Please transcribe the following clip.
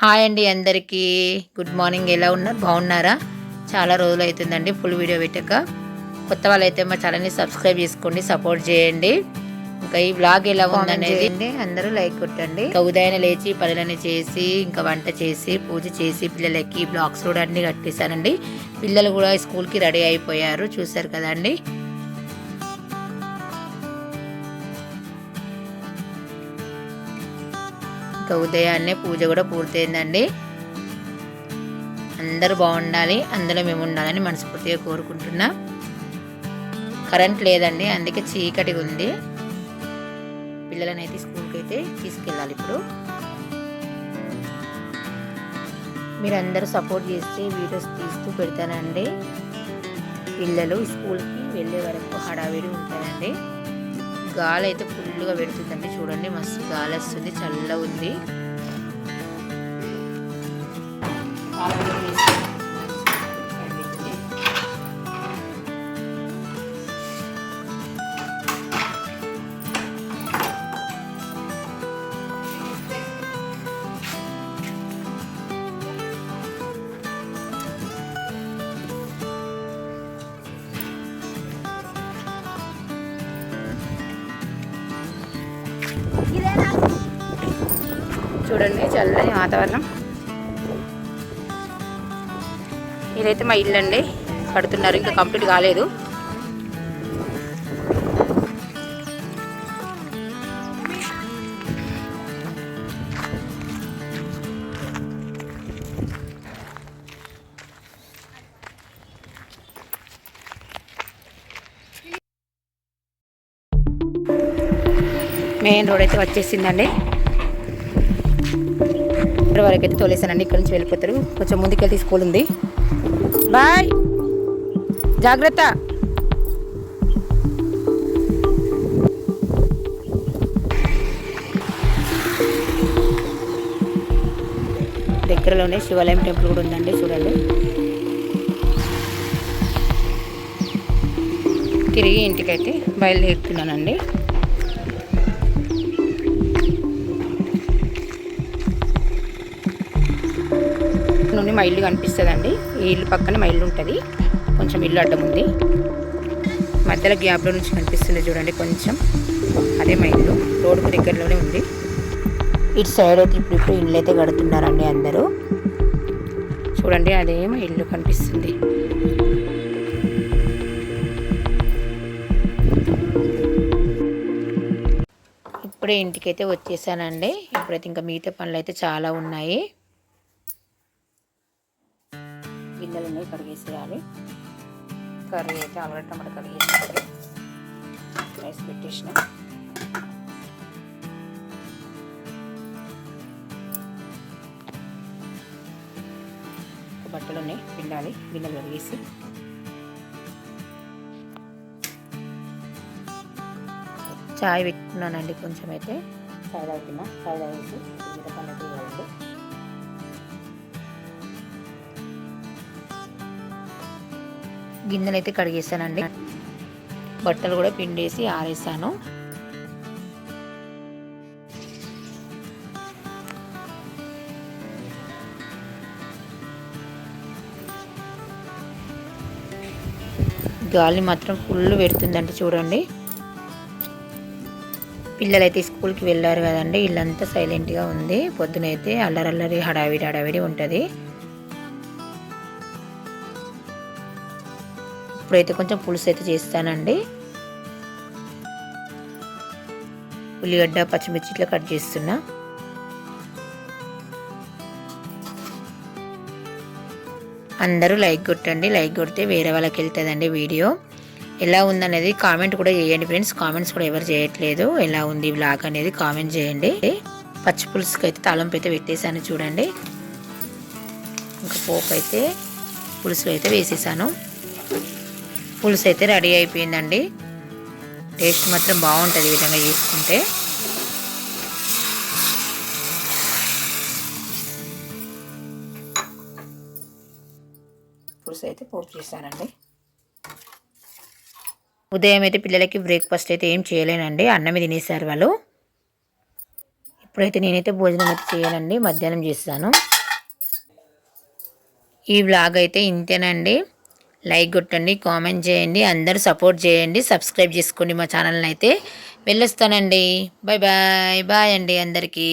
Hi అండి అందరికీ. Good morning. ఎలా ఉన్నారు బాగున్నారా? చాలా రోజులు అవుతుందండి ఫుల్ వీడియో పెట్టాక. కొత్త వాళ్ళైతే మా ఛానల్ని సబ్స్క్రైబ్ చేసుకోండి సపోర్ట్ చేయండి. ఇంకా ఈ బ్లాగ్ ఎలా ఉందనేది అందరూ లైక్ కొట్టండి. ఇంకా ఉదయాన్నే లేచి పనులన్నీ చేసి ఇంకా వంట చేసి పూజ చేసి పిల్లలకి బ్లాగ్స్ కూడా అన్ని కట్టేశానండి. పిల్లలు కూడా స్కూల్కి రెడీ అయిపోయారు చూసారు కదండి. ఇంకా ఉదయాన్నే పూజ కూడా పూర్తయిందండి. అందరూ బాగుండాలి అందులో మేము ఉండాలని మనస్ఫూర్తిగా కోరుకుంటున్నా. కరెంట్ లేదండి అందుకే చీకటిగా ఉంది. పిల్లలని అయితే స్కూల్కి అయితే తీసుకెళ్ళాలి ఇప్పుడు. మీరు అందరూ సపోర్ట్ చేస్తే వీడియోస్ తీస్తూ పెడతానండి. పిల్లలు స్కూల్కి వెళ్ళే వరకు హడావిడి ఉంటారండి గాలి అయితే ఫుల్గా పెడుతుందండి. చూడండి మస్తు గాలి వస్తుంది చల్లగా ఉంది చూడండి చల్లని వాతావరణం. ఇదైతే మా ఇల్లు అండి కడుతున్నారు ఇంకా కంప్లీట్ కాలేదు. మెయిన్ రోడ్ అయితే వచ్చేసిందండి. సెంటర్ వరకు అయితే తోలేసానండి ఇక్కడ నుంచి వెళ్ళిపోతారు. కొంచెం ముందుకెళ్తే స్కూల్ ఉంది. బాయ్. జాగ్రత్త. దగ్గరలోనే శివాలయం టెంపుల్ కూడా ఉందండి. చూడండి. తిరిగి ఇంటికైతే బయలుదేరుతున్నానండి. మా ఇల్లు కనిపిస్తుందండి. ఈ ఇల్లు పక్కన మా ఇల్లు ఉంటుంది. కొంచెం ఇల్లు అడ్డం ఉంది. మధ్యలో గ్యాప్లో నుంచి కనిపిస్తుంది చూడండి కొంచెం. అదే మా ఇల్లు. రోడ్డుకు దగ్గరలోనే ఉంది. ఇటు సైడ్ అయితే ఇప్పుడు ఇప్పుడు ఇల్లు అయితే కడుతున్నారండి అందరూ. చూడండి అదే మా ఇల్లు కనిపిస్తుంది. ఇప్పుడే ఇంటికైతే వచ్చేసానండి. ఇప్పుడైతే ఇంకా మిగతా పనులు అయితే చాలా ఉన్నాయి. గిన్నెలని కడిగేసేయాలి. కర్రీ అయితే ఆల్రెడీ టమాటా కడిగేసేయాలి రైస్ పెట్టేసిన. బట్టలని పిండాలి గిన్నెలు కడిగేసి. చాయ్ పెట్టుకున్నానండి కొంచెం అయితే చాయ్ తాగుతున్నా చాయ్ తాగేసి మిగతా గిన్నెలు అయితే కడిగేసానండి. బట్టలు కూడా పిండేసి ఆరేసాను. గాలి మాత్రం ఫుల్ పెడుతుందండి చూడండి. పిల్లలైతే స్కూల్కి వెళ్ళారు కదండి ఇల్లంతా సైలెంట్గా ఉంది. పొద్దునైతే అల్లరల్లరి హడావిడి హడావిడి ఉంటుంది. ఇప్పుడైతే కొంచెం పులుసు అయితే చేస్తానండి. ఉల్లిగడ్డ పచ్చిమిర్చి ఇట్లా కట్ చేస్తున్నా. అందరూ లైక్ కొట్టండి లైక్ కొడితే వేరే వాళ్ళకి వెళ్తుందండి వీడియో. ఎలా ఉందనేది కామెంట్ కూడా చేయండి ఫ్రెండ్స్. కామెంట్స్ కూడా ఎవరు చేయట్లేదు. ఎలా ఉంది బ్లాగ్ అనేది కామెంట్ చేయండి. పచ్చి పులుసుకి అయితే తాళంపు అయితే పెట్టేశాను చూడండి. ఇంకా పోపు అయితే పులుసులో అయితే వేసేసాను. పులుసు అయితే రెడీ అయిపోయిందండి. టేస్ట్ మాత్రం బాగుంటుంది ఈ విధంగా చేసుకుంటే. పులుసు అయితే పోపు చేశానండి. ఉదయం అయితే పిల్లలకి బ్రేక్ఫాస్ట్ అయితే ఏం చేయలేనండి. అన్నమే తినేసారు వాళ్ళు. ఇప్పుడైతే నేనైతే భోజనం అయితే చేయాలండి. మధ్యాహ్నం చేస్తాను. ఈ వ్లాగ్ అయితే ఇంతేనండి. లైక్ కొట్టండి కామెంట్ చేయండి అందరూ సపోర్ట్ చేయండి సబ్స్క్రైబ్ చేసుకోండి మా ఛానల్ని అయితే. వెళ్ళొస్తానండి. బాయ్ బాయ్ బాయ్ అండి అందరికీ.